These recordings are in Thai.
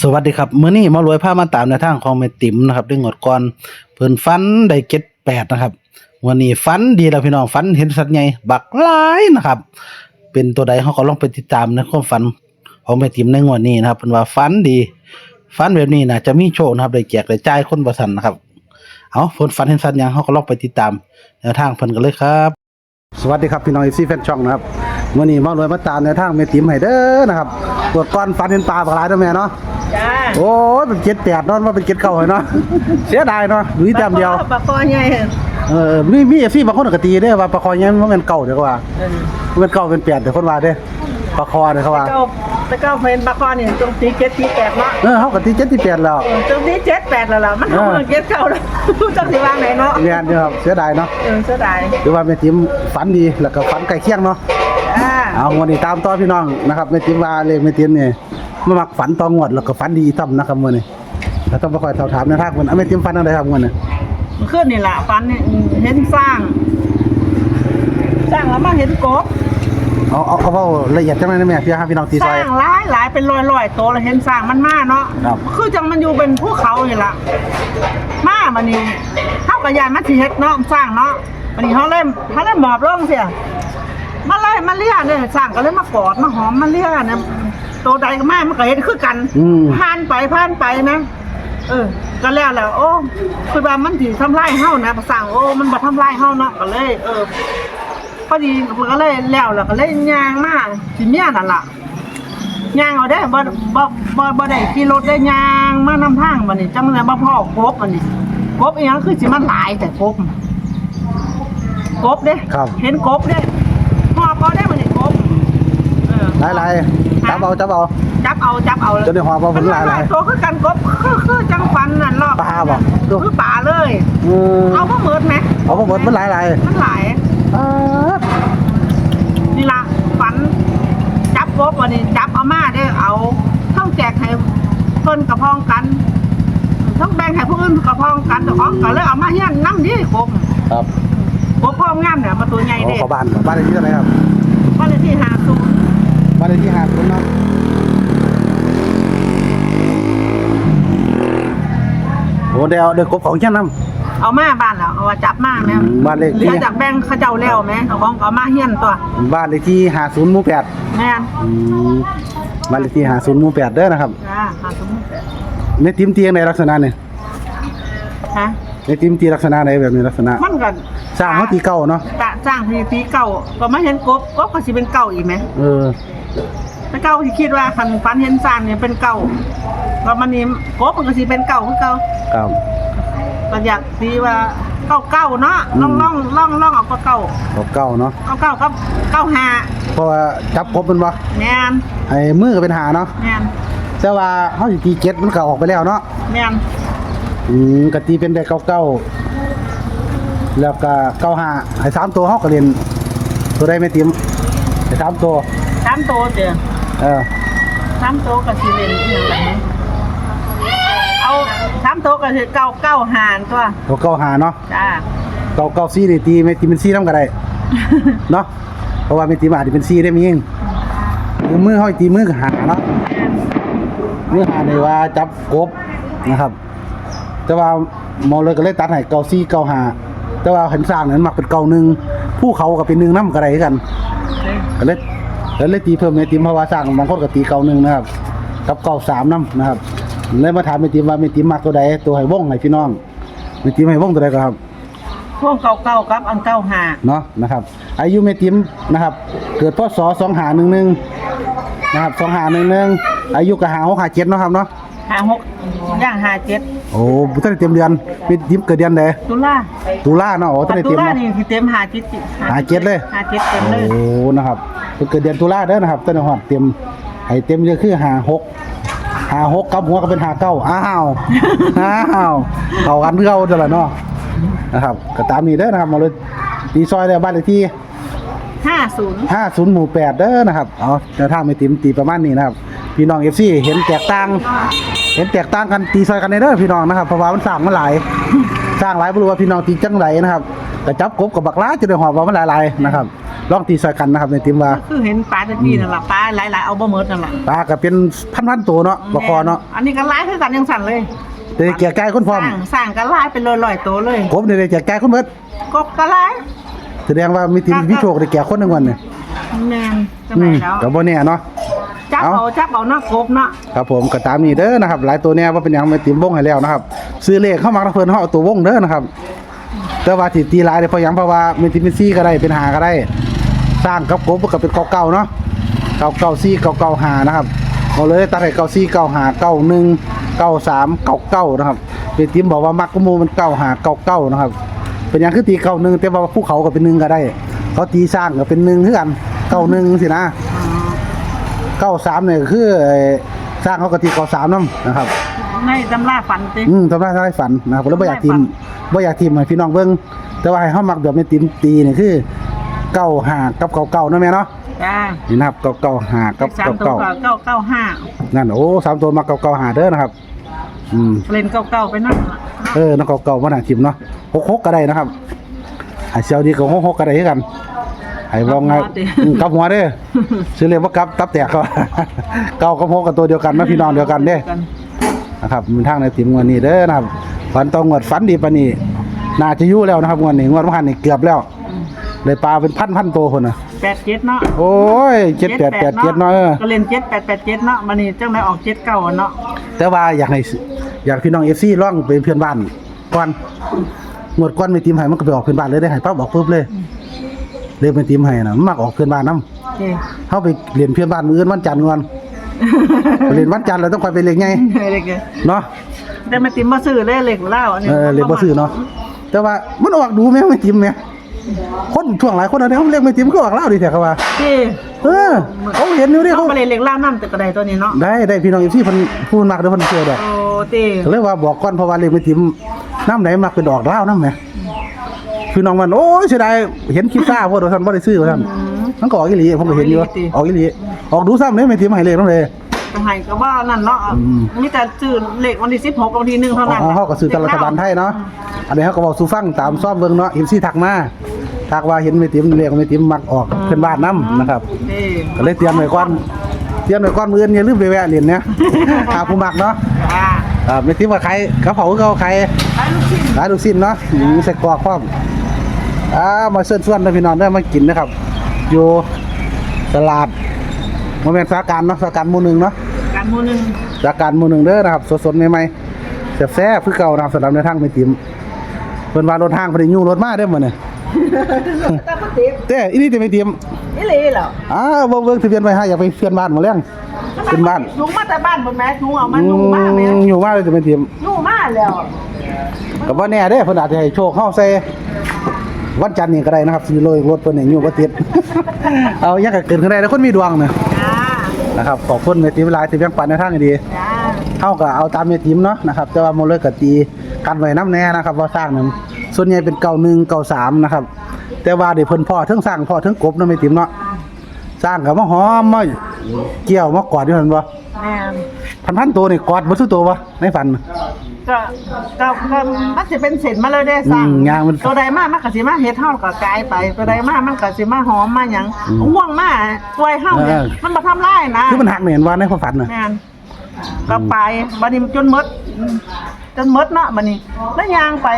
สวัสดีครับมื้อนี้มารวยพามาตามในทางของแม่ติ๋มนะครับได้งดก่อนเพิ่นฟันได้เก็ดแปดนะครับวันนี้ฟันดีแล้วพี่น้องฟันเห็นสัตว์ใหญ่บักหลายนะครับ เป็นตัวใดเฮาก็ลองไปติดตามในความฝันของแม่ติ๋มในงวดนี้นะครับเพิ่นว่าฟันดีฟันแบบนี้น่าจะมีโชคนะครับได้แจกได้จ่ายคนบ่ทันนะครับเอาเพิ่นฝันเห็นสัตว์หยังเฮาก็ลองไปติดตามแนวทางเพิ่นกันเลยครับ สวัสดีครับพี่น้อง FC แฟนช่องนะครับ วันนี้หมารวยมาตามแนวทางแม่ติ๋มให้เด้อนะครับงวดก่อนฟันเห็นปลาบักหลายเด้อแม่เนาะจ้าโอ้ยเป็นเจ็ดแปดเนอนว่าเป็นเจ็ดเก้าเลยเนาะเสียดายเนาะหรือแต้มเดียวปลาคอใหญ่เออมีมีเอฟซีบางคนก็ตีได้ว่าปลาคอยังมันเป็นเก่าเดี๋ยวก็ว่ามันเป็นเก่าเป็นแปดเดี๋ยวคนว่าเด้ปลาคอเนี่ยเขาว่าเก้าตะเก้าเป็นปลาคอเนี่ยจงตีเจ็ดตีแปดเนาะเออเขาก็ตีเจ็ดตีแปดแล้ว เออจงตีเจ็ดแปดแล้วล่ะมันเออเอาเจ็ดเก้าแล้วจังสิวางไหนเนาะเรียนเดียวครับเสียดายเนาะ เออเสียดาย หรือว่าแม่ติมฝันดีแล้วก็ฝันใกล้เคียงเนาะอ่า เอาวันนี้ตามต่อพี่น้องนะครับแม่ติมว่าเลขแม่ติมเนี่ยมามักฝันตองวดแล้วก็ฝันดีต่ำนะครับมื้อนี้แล้วต้องไปคอยสอบถามในทางมันเอาแม่ติมฝันอะไรครับมื้อนี้มันขึ้นนี่แหละฟันเนี่ยเห็นสร้าง สร้างแล้วมาเห็นกบเอาเอาเอาเว้าละเอียดจังเลยนะแม่พี่ครับพี่น้องตีสซอยร้างหลายหลายเป็นร้อยร้อยๆตัวแล้วเห็นสร้างมันมาเนาะครับคือจังมันอยู่เป็นภูเขานี่ล่ะมามันนี่เท่ากับยานมันสิเฮ็ดเนาะสร้างเนาะมันนี่เขาเล่มเขาเล่มหมอบลงเสีย มาไล่มาเลี้ยเนี่ยสร้างก็เลยมากอดมาหอมมาเลี้ยเนี่ยตัวใดก็มามันก็เห็นคือกันอืม ผ่านไปผ่านไปนะเออ ก็แล้วแหละโอ้คือว่ามันสิทำลายเฮานะสร้างโอ้มันบ่ทำลายเฮาเนาะก็เลย เออพอดีมันก็เลยแล้วแล้วก็เลยย่างมาสิเมียนั่นล่ะย่างเอาได้บ่บ่บ่บ่ได้ขี่รถได้ย่างมานำทางบัดนี้จังได๋บ่พ่อกบบัดนี้กบอีหยังคือสิมันหลายแต่กบกบเด้ครับ เห็นกบเด้ พ่อก็ได้มันเห็นกบเออหลายหลายจับเอาจับเอาจับเอาจับเอาเลยจนได้หอบเอาผลหลายหลายตัวคือกันกบคือคือจังฟันนั่นรอบปลาบ่คือป่าเลยอืมเอาก็เหมือนไหมเอามาหมดมันหลายหลายมันหลายอ่านี่ละฟัน จับกบวันนี้จับเอามาได้อเอาทั้งแจกให้เพิ่นกระพองกันทั้งแบ่งให้ผู้อื่นกระพองกันแต่ของก็เลยเอามาเฮี้ยนน้ำดีกบครับ กบพร้อมงามเนี่ยมาตัวใหญ่เอาเด้เข้าบ้านบ้านเลขที่เท่าไหร่ครับ บ้านเลขที่ห้าศูนย์บ้านเลขที่ห้าศูนย์เนาะโอ้เดี๋ยวเดี๋ยวกบของเช่นน้เอามาบ้านแล้วเอามาจับมาแม่อืมบ้านเลขที่เหลือจากแบ่งเขาเจ้าแล้วแม่เอาของเอามาเฮี้ยนตัวำบ้านเลขที่ห้าศูนย์หมู่แปดแม่นอืมบ้านเลขที่ห้าศูนย์หมู่แปดเด้อนะครับจ้าหาสมมุติในติมเตียงในลักษณะเนี่ยฮะในติมตีลักษณะไหนแบบนี้ลักษณะมันก็ สร้างเขาตีเก่าเนาะตะสร้างทีปีเก่าก็มาเห็นกบกบก็สิเป็นเก่าอีกไหมเออแต่เก่าที่คิดว่าคันฟันเห็นสร้างเนี่ยเป็นเก่าแล้วมันนี่กบมันก็สิเป็นเก่าคือเก่าครับ ก็อยากตีว่าเก่าเก่าเนาะอืมล่องล่องล่องล่องเอาก็เก่าเก่าเนาะเก่าเก่ากับเก่าหาเพราะว่าจับกบมันบ่แม่นไอ้มือก็เป็นหาเนาะแม่นแต่ว่าเฮาสิตีเจ็ดมันก็ออกไปแล้วเนาะแม่นอืมก็ตีเป็นได้เก้าเก้า แล้วก็เก้าห้าไอ้สามตัวเฮาก็เรียนตัวใดไม่ติมไอ้สามตัวสามโตวเด้อเออสามโตวก็สิเล่นอีหยังแบบนี้เอาสามโตวก็คือเก่าเก่าหานตัวตัวเก้าห้าเนาะจ้าเก้าเก้าสี่นี่ตีไม่ตีเป็นสี่นำก็ได้ เนาะเพราะว่าไม่ตีมันอาจจะเป็นสี่ได้มีเองหรือมือเฮาตีมือก็หาเนาะมือหานี่ว่าจับกบนะครับ แต่ว่าหมอเลยก็เลยตัดให้เก้าสี่เก้าห้า แต่ว่าเห็นสร้างนั้นมักเป็นเก้าหนึ่งผู้เขาก็เป็นหนึ่งน้ำก็ได้คือกันก็เลยแล้วเลยตีเพิ่มในตีมเพราะว่าสร้างบางคนก็ตีเก่าหนึ่งนะครับ กับเก่าสามน้ำนะครับเลยมาถามในตีมว่าในตีมมากตัวใดตัวให้ว่องให้พี่น้องในตีมให้ว่องตัวใดก็ครับพวกเก่าเก่ากับอันเก่าหาเนาะนะครับ อายุในตีมนะครับ เกิดพศสองหาหนึ่งหนึ่งนะครับสองหาหนึ่งหนึ่งอายุก็หาหกหาเจ็ดเนาะครับเนาะหาหกย่างหาเจ็ด โอ้บุตรเต็มเดือนเป็นตีมเกิดเดือนใดตุลาตุลาเนาะโอ้ตั้งแต่ตุเต็มลาเนาะ นี่คือเต็มหาเจ็ดจิหาเจ็ดเลย หาเจ็ดเต็มเลยโอ้นะครับเพิ่นเกิดเดือนตุลาเด้อนะครับต้นหอดเต็มให้เต็มเลยคือหาหกหาหกกับหัวก็เป็นหาเก้าอ้าวอ้าวเข้ากันเพื่อเอาจะละเนาะนะครับก็ตามนี้เด้อนะครับมาเลยตีซอยเด้อบ้านเลขที่ ห้าศูนย์50หมู่8เด้อนะครับ เอาแนวทางไม่ติมตีประมาณนี้นะครับ พี่น้อง FC เห็นแตกต่าง เห็นแตกต่างกันตีซอยกันในเด้อพี่น้องนะครับเพราะว่ามันสร้างมาหลายสร้างหลายบ่รู้ว่าพี่น้องตีจังไรนะครับแต่จับกบกับบักล้าจะได้หอบว่ามันหลายๆนะครับลองตีใส่กันนะครับในติมว่าคือเห็นปลาตะกี้นั่นล่ะปลาหลายๆเอาบ่หมดนั่นล่ะปลาก็เป็นพันๆตัวเนาะบ่คอเนาะอันนี้ก็หลายคือกันยังสั่นเลยแต่เกียร์กายคนพร้อมสร้างสร้างก็หลายเป็นร้อยๆตัวเลยผมนี่ได้เกียร์กายคนเบิดกบก็หลายแสดงว่ามีทีมพิโชคได้แก่คนหนึงวันนี่แม่นจะอืไปมแล้วก็บ่แน่เนาะ จับเอาเอาจับเอาเนาะกบเนาะครับผมก็ตามนี้เด้อนะครับ หลายตัวแน่ว่าเป็นหยังไม่ติมวงให้แล้วนะครับ ซื้อเลขเข้ามาเพิ่นเฮาเอาตัววงเด้อนะครับ แต่ว่าที่ตีหลายเนี่ยเพราะหยังเพราะว่ามีติมิซี่ก็ได้เป็นหาก็ได้ สร้างกับกบก็เป็นเก่าๆเนาะเก่าเก่าซี่เก่าเก่าหานะครับเอาเลยตัดให้เก่าซี่เก่าหาเก่าหนึ่งเก่าสามเก่าเก้านะครับเป็นติมบอกว่ามักกะมูมันเก่าหาเก่าเก้านะครับ เป็นหยังคือตีเก่าหนึ่งแต่ว่าภูเขาก็เป็นหนึ่งก็ได้ เขาตีสร้างก็เป็นหนึ่งคือกันเก่าหนึ่งสินะ เก้าสามเนี่ยก็คือไอ้สร้างเขากะทิเก้าสามน้ำนะครับ ในตำราฝันติ อืมทำได้ทำได้ฝันนะครับผมเลยบ่อยากทีมฝันบ่อยากทีมให้พี่น้องเบิ่งแต่ว่าให้เฮามักแบบในทีมตีนี่คือเก้าหากับเก้าเก้านั่นแม่เนาะจ้านี่นะครับเก้าเก้าหากับสามเก้าตัวเก้าก็เก้าเก้าห้านั่นโอ้สามตัวมาเก้าเก้าหาเด้อนะครับ อืมเล่นเก้าเก้าไปนั่นล่ะเออนักเก้าเก้ามาหนังทีมเนาะหกหกก็ได้นะครับให้เซียวดีกับหกหกก็ได้คือกัน ให้ลองไงอืมกลับหัวเด้อซื้อเลยว่ากลับตับแตกเขาเก้ากับหกกับตัวเดียวกันนะพี่น้องเดียวกันเด้นะครับมีทางในติมงวดนี้เด้อนะครับฝันตองงวดฝันดีปานนี้น่าจะอยู่แล้วนะครับงวดนี้งวดเมื่อวานนี่เกือบแล้วเลยปลาเป็นพันพันๆตัวคนน่ะแปดเจ็ดเนาะโอ้ยเจ็ดแปดแปดเจ็ดเนาะเออก็เล่นเจ็ดแปดแปดเจ็ดเนาะมันนี่จังไดออกเจ็ดเก้าอะเนาะแต่ว่าอยากให้ซื้ออยากพี่น้องเอฟซีร่องเป็นเพื่อนบ้านก่อนงวดก่อนไม่ติมให้มันก็ไปออกเพื่อนบ้านเลยได้ให้ปั๊บบอกปุ๊บเลย เลยเป็นติมให้น่ะมันมักออกเพื่อนบ้านนํโอเคเฮาไปเรียนเพื่อนบ้านมื้ออื่นวันจันทร์ก่อนไปเรียนวันจันทร์เราต้องคอยไปเรียนไงเล็กเนาะ แต่มาติมมาซื้อเลยเหล็กเล่าอันนี้เออเรียกบ่ซื้อเนาะแต่ว่ามันออกดูแม่ไม่ติมแม่คนช่วงหลายคนเอาเนี่ยเขาเรียกไม่ติมก็ออกเล่าดีแท้เขาว่าที่เออเขาเห็นอยู่ดิเขาเขาไปเล่นเหล็กเล่าน้ำแต่กระไดตัวนี้เนาะได้ได้พี่น้องอยู่ที่เพิ่นพูดมากเด้อเพิ่นเชื่อดอกโอ้ตีก็เลยว่าบอกก่อนเพราะว่าเรียกไม่ติมน้ำไหนมักเป็นดอกเล่าน้ำแหม พี่น้องมันโอ้ยเสียดายเห็นคลิปซ่าพวกเราท่านบ่ได้ซื้อว่าท่านมันก็ออกอีหลีผมก็เห็นอยู่ออกอีหลีออกดูซ้ำเลยไม่ติมให้เลยน้องเลยก็ให้ก็ว่านั่นเนาะอืมมีแต่ซื้อเหล็กวันที่สิบหกวันที่หนึ่งเท่านั้นอ๋อเฮาก็ซื้อแต่รัฐบาลไทยเนาะอันนี้เฮาก็บอกสู่ฟังตามซ่อมเบิ่งเนาะเห็นซี่ทักมาทักว่าเห็นไม่ติมเรียกไม่ติมมักออกเพิ่นบ้านนํนะครับนี่ก็เลยเตรียมไว้ก่อนเตรียมไว้ก่อนมื้อนี้อย่าลืมไปแวะเรียนเนี่ยหาผู้มักเนาะอ่าอ่าไม่ติว่าใครกระเป๋าก็ใครไอ้ลูกชิ้นหาลูกชิ้นเนาะหมูใส่กรอกพร้อม อ่ามาเชิญชวนนะพี่น้องได้อมากินนะครับ อยู่ตลาดโมเมนต์สาการเนาะสาการหมู่หนึ่งเนาะการหมูหนึ่งสาการหมู่หนึ่งเด้อนะครับสดๆใหม่ๆแซ่บๆคือเก่านะครับสำหรับในทางไม่ติมเพิ่นว่ารถทางเพิ่นได้ยู่รถมาเด้อมื้อนี้แต่ปกติเต้อีนี่จะไม่ติมนี่เลยเหรออ้าวเบิ่งเบิ่งทะเบียนไว้ให้อย่าไปเพื่อนบ้านหมดแล้วเป็นบ้านลุงมาแต่บ้านผมแม่ลุงเอามาอืลุงมาแม่มอยู่มาเลยจะไม่ติมลุงมาแล้วก็บ่แน่เด้เพิ่นอาจจะให้โชคเฮาใส่ วันจันทร์นี่ก็ได้นะครับสิโรยรถเพิ่นนี่อยู่บ่ติด เอายังก็เกิดขึ้นได้แล้วคนมีดวงนะจ้านะครับขอบคุณแม่ติมหลายที่แบ่งปันในทางที่ดีจ้าเฮาก็เอาตามแม่ติมเนาะนะครับแต่ว่าหมดเลยก็ตีกันไว้นำแน่นะครับว่าสร้างนั้นส่วนใหญ่เป็นเก่า1เก่า3นะครับ แต่ว่าได้เพิ่นพ่อทั้งสร้างพ่อทั้งกบเนาะแม่ติมเนาะสร้างก็มาหอมมาเกี่ยวมากอดอยู่หั่นบ่แม่พันๆตัวนี่กอดบ่ซุตัวบ่ในฝัน ก็ก็ก็มันจะเป็นเศษมาเลยได้สั่งอืมยางมัน ตัวใดมามันก็สิมาเฮ็ดเฮาก็กลายไปตัวใดมามันก็สิมาหอมมาหยังง่วงมาป่วยเฮาเนี่ยเออ มันบ่ทำร้ายนะคือมันหักเนี่ยเห็นว่าในความฝันน่ะ แม่นก็ไปบัดนี้จนหมดจนหมดเนาะบัดนี้แล้วยางไป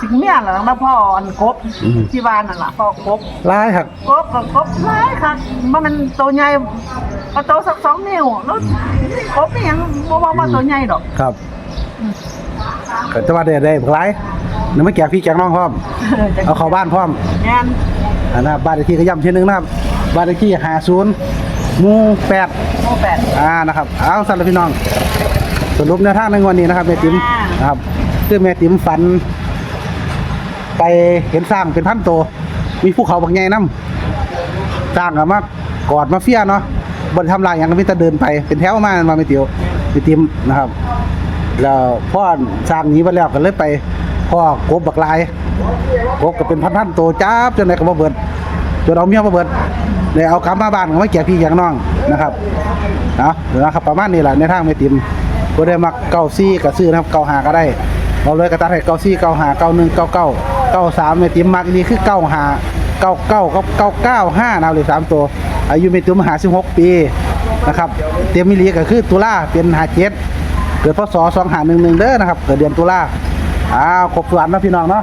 ถึงเมียแล้วมาพ่ออันกบที่บ้านนั่นล่ะพ่อกบ ร้ายครับกบกับกบหลายค่ะมันมันตัวใหญ่ก็โตสักสองนิ้วแล้วนี่กบนี่ยังบ่ว่าว่าตัวใหญ่ดอก ครับ ก็จะว่าได้ได้บักหลายนี่มาแจกพี่แจกน้องพร้อม เอาเข้าบ้านพร้อมแม่นอันนะครับบ้านเลขที่ก็ย้ำเช่นหนึงนะครับบ้านเลขที่50หมู่8โอ้แปด อ่านะครับเอาสำหรับพี่น้อง สรุปแนวทางในวันนี้นะครับแม่ติ๋มอ่านนะครับคือแม่ติ๋มฝัน ไปเห็นสร้างเป็นพันโตวมีภูเขาบางใหญ่น้ำสร้างก็มากอดมาเฟียเนาะบนทำลายอย่างก็มีแต่เดินไปเป็นแถวมามาไม่เตียวแม่ติ๋มนะครับ แล้วพ่อสร้างนี้ไปแล้วก็เลยไปพ่อกบบักลายกบก็เป็นพันๆตัวจ้าบจนไหนก็บ่เบิดจนเอาเมียมาเบิดเลยเอากลับมาบ้านก็ไม่แก่พี่แก่น้องนะครับเอาเดี๋ยวนะครับประมาณนี้แหละในทางไม่ติมก็ได้มักเก้าซี่ก็ซื้อนะครับเก้าหาก็ได้เราเลยกระตัดให้เก้าซี่เก้าหาเก้าหนึ่งเก้าเก้าเก้าสามไม่ติมมักนี่คือเก้าหาเก้าเก้ากับเก้าเก้าห้านะเลขสามตัว อายุเมตุมหาสิบหกปีนะครับเตรียมมิลีก็คือตุลาเป็นหาเจ็ด เกิดพศสองหาหนึ่งหนึ่งเด้อนะครับ เกิดเดือนตุลาอ้าวครบส่วนนะพี่น้องเนาะ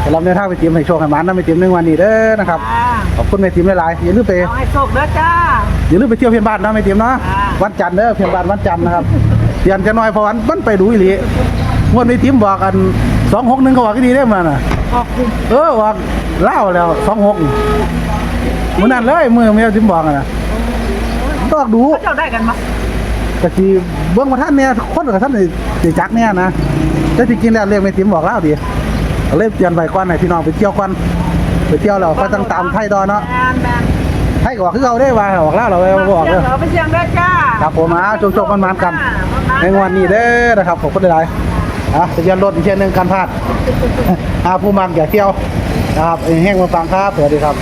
เดี๋ยวเราเดินทางไปเตรียมให้โชคให้หมันนะไปเตรียมหนึ่งวันนี้เด้อนะครับอ่าขอบคุณแม่ติมหลายๆอย่าลืมไป เอาให้โชคเด้อจ้า อย่าลืมไปเที่ยวเพียงบ้านนะแม่ติมเนาะอ่า วันจันทร์เด้อเพียงบ้านวันจันทร์นะครับเปลี่ยนจะน้อยเพราะวันมันไปดูอีหลีงวดแม่ติมบอกกันสองหกหนึ่งเขาบอกก็ดีได้อมาน่ะ ขอบคุณเออบอกเล่าแล้วสองหกมือนั่นเลยมือแม่ติมบอกอะนะต้องดูเขาเจ้าได้กันมั้ย กะทีเบื้องมาท่านเนี่ยคนกับท่านสิจักเนี่ยนะแต่ที่กินแล้วเรียกแม่ติมบอกเล่าดีก็เลยเตือนไปก่อนให้พี่น้องไปเที่ยวก่อนไปเที่ยวแล้วก็ต้องตามไทยดอนเนาะแมนแมนไทยก็บอกคือเราได้ว่าบอกเล่าเราไปบอกเสีเลยยงเหรอไปเสียงเด้อจ้าครับผมอะจกๆมันๆกันในงวันนี้เด้อนะครับผมก็ได้ๆอะจะยันรถอีกเช่นหนึ่งการพลาดอาผู้มักอย่าเที่ยวนะครับเอ้ยแห้งมาฟังครับสวัสดีครับ